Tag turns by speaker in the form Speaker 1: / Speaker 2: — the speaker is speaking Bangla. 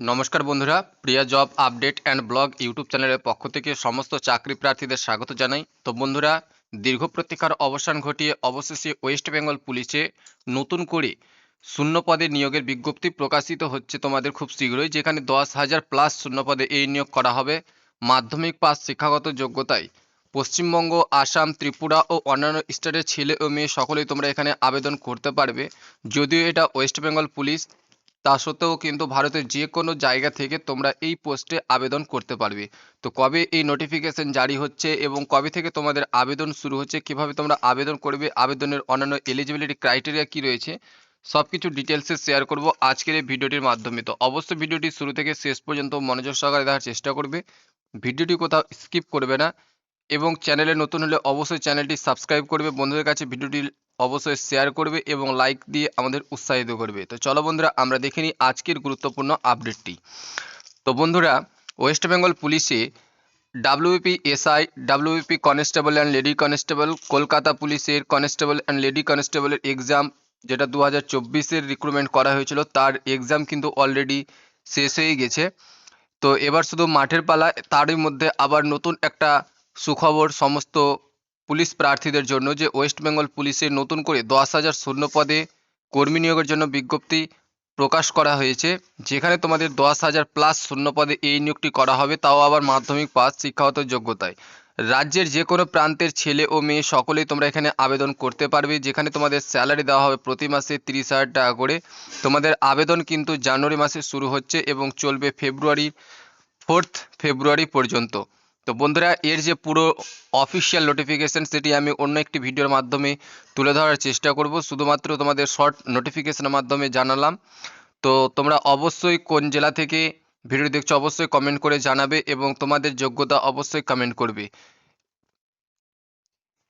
Speaker 1: নমস্কার বন্ধুরা, Priya job update and blog YouTube চ্যানেলের পক্ষ থেকে সমস্ত চাকরি প্রার্থীদের স্বাগত জানাই। তো বন্ধুরা, দীর্ঘ প্রতীক্ষার অবসান ঘটিয়ে অবশেষে ওয়েস্ট বেঙ্গল পুলিশে নতুন করে শূন্য পদে নিয়োগের বিজ্ঞপ্তি প্রকাশিত হচ্ছে তোমাদের খুব শীঘ্রই, যেখানে দশ হাজার প্লাস শূন্য পদে এই নিয়োগ করা হবে মাধ্যমিক পাস শিক্ষাগত যোগ্যতায়। পশ্চিমবঙ্গ, আসাম, ত্রিপুরা ও অন্যান্য স্টেটের ছেলে ও মেয়ে সকলেই তোমরা এখানে আবেদন করতে পারবে। যদিও এটা ওয়েস্ট বেঙ্গল পুলিশ তা সত্ত্বেও কিন্তু ভারতের যে কোনো জায়গা থেকে তোমরা এই পোস্টে আবেদন করতে পারবে। তো কবে এই নোটিফিকেশন জারি হচ্ছে এবং কবে থেকে তোমাদের আবেদন শুরু হচ্ছে, কীভাবে তোমরা আবেদন করবে, আবেদনের অন্যান্য এলিজিবিলিটি ক্রাইটেরিয়া কি রয়েছে সব কিছু ডিটেলসে শেয়ার করব আজকের এই ভিডিওটির মাধ্যমে। তো অবশ্যই ভিডিওটি শুরু থেকে শেষ পর্যন্ত মনোযোগ সহকারে দেখার চেষ্টা করবে। ভিডিওটি কোথাও স্কিপ করবে না এবং চ্যানেলে নতুন হলে অবশ্যই চ্যানেলটি সাবস্ক্রাইব করবে। বন্ধুদের কাছে ভিডিওটি অবশ্যই শেয়ার করবে এবং লাইক দিয়ে আমাদের উৎসাহিত করবে। তো চলো বন্ধুরা, আমরা দেখে নিই আজকের গুরুত্বপূর্ণ আপডেটটি তো বন্ধুরা ওয়েস্ট বেঙ্গল পুলিশে WP SI WP constable and lady constable Kolkata পুলিশের কনস্টেবল অ্যান্ড লেডি কনস্টেবলের এক্সাম যেটা দু হাজার চব্বিশের রিক্রুটমেন্ট করা হয়েছিল, তার এক্সাম কিন্তু অলরেডি শেষ হয়ে গেছে। তো এবার শুধু মাঠের পালা, তারই মধ্যে আবার নতুন একটা সুখবর, সমস্ত পুলিশ প্রার্থীদের জন্য যে ওয়েস্ট বেঙ্গল পুলিশে নতুন করে দশ হাজার শূন্য পদে কর্মী নিয়োগের জন্য বিজ্ঞপ্তি প্রকাশ করা হয়েছে, যেখানে তোমাদের দশ হাজার প্লাস শূন্য পদে এই নিয়োগটি করা হবে, তাও আবার মাধ্যমিক পাস, শিক্ষাগত যোগ্যতায়। রাজ্যের যে কোনো প্রান্তের ছেলে ও মেয়ে সকলেই তোমরা এখানে আবেদন করতে পারবে, যেখানে তোমাদের স্যালারি দেওয়া হবে প্রতি মাসে তিরিশ হাজার টাকা করে। তোমাদের আবেদন কিন্তু জানুয়ারি মাসে শুরু হচ্ছে এবং চলবে ফেব্রুয়ারি ফোর্থ ফেব্রুয়ারি পর্যন্ত। তো বন্ধুরা, এর যে পুরো অফিসিয়াল নোটিফিকেশান সেটি আমি অন্য একটি ভিডিওর মাধ্যমে তুলে ধরার চেষ্টা করব। শুধুমাত্র তোমাদের শর্ট নোটিফিকেশানের মাধ্যমে জানালাম। তো তোমরা অবশ্যই কোন জেলা থেকে ভিডিও দেখছ, অবশ্যই কমেন্ট করে জানাবে এবং তোমাদের যোগ্যতা অবশ্যই কমেন্ট করবে।